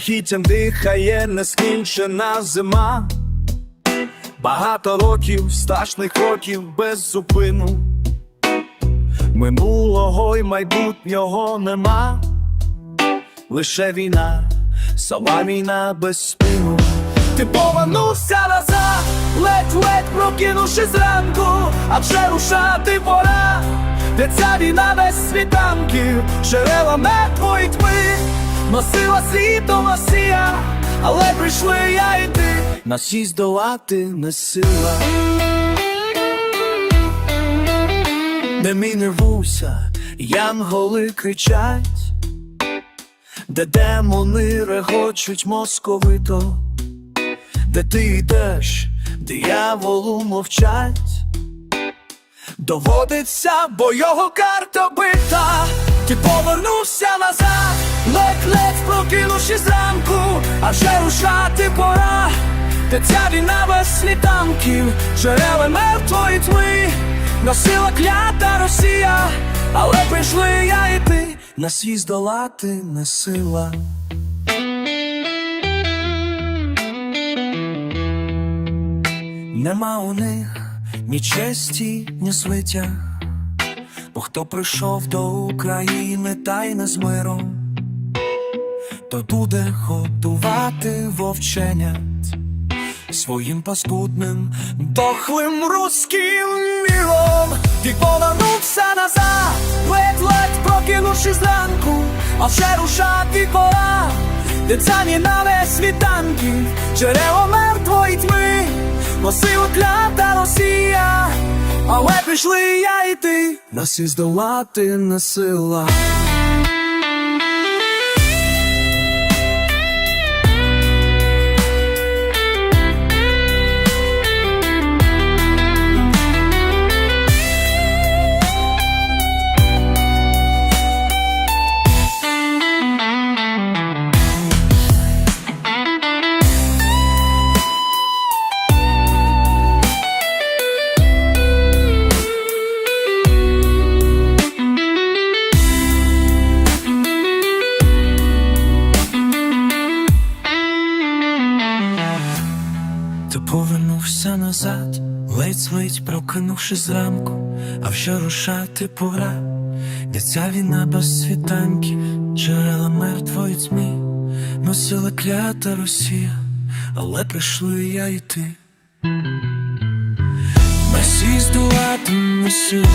жахіттям дихає нескінчена зима. Багато років, страшних років без зупину. Минулого й майбутнього нема, лише війна, сама війна без спину. Ти повернувся назад, ледь-ледь прокинувши зранку, а вже рушати пора, де ця війна без світанків, джерела мертвої тьми, носила світом Росія, але прийшли я і ти, нас їй здолати не сила. Де міни рвуся, янголи кричать, де демони регочуть московито, де ти йдеш, дияволу мовчать, доводиться, бо його карта бита, ти повернувся назад, ледь-ледь прокинувши зранку, а вже рушати пора, де ця війна без світанків, джерела мертвої тьми, носила клята Росія, але прийшли я і ти, нас їй здолати не сила. Нема у них ні честі, ні звиття, бо хто прийшов до України та й не з миром, то буде готувати вовченят своїм паскудним дохлим руським міром. Ти повернувся назад, ледь-ледь прокинувши зранку, а вже рушати пора, де ця без світанків, джерело мертвої тьми, носила клята Росія, але прийшли я і ти, нас і здолати не сила. Повернувся назад, ледь-ледь прокинувши зранку, а вже рушати пора, де ця війна без світанки, джерела мертвої тьми, носила клята Росія, але прийшли я і ти. Здолати не сили,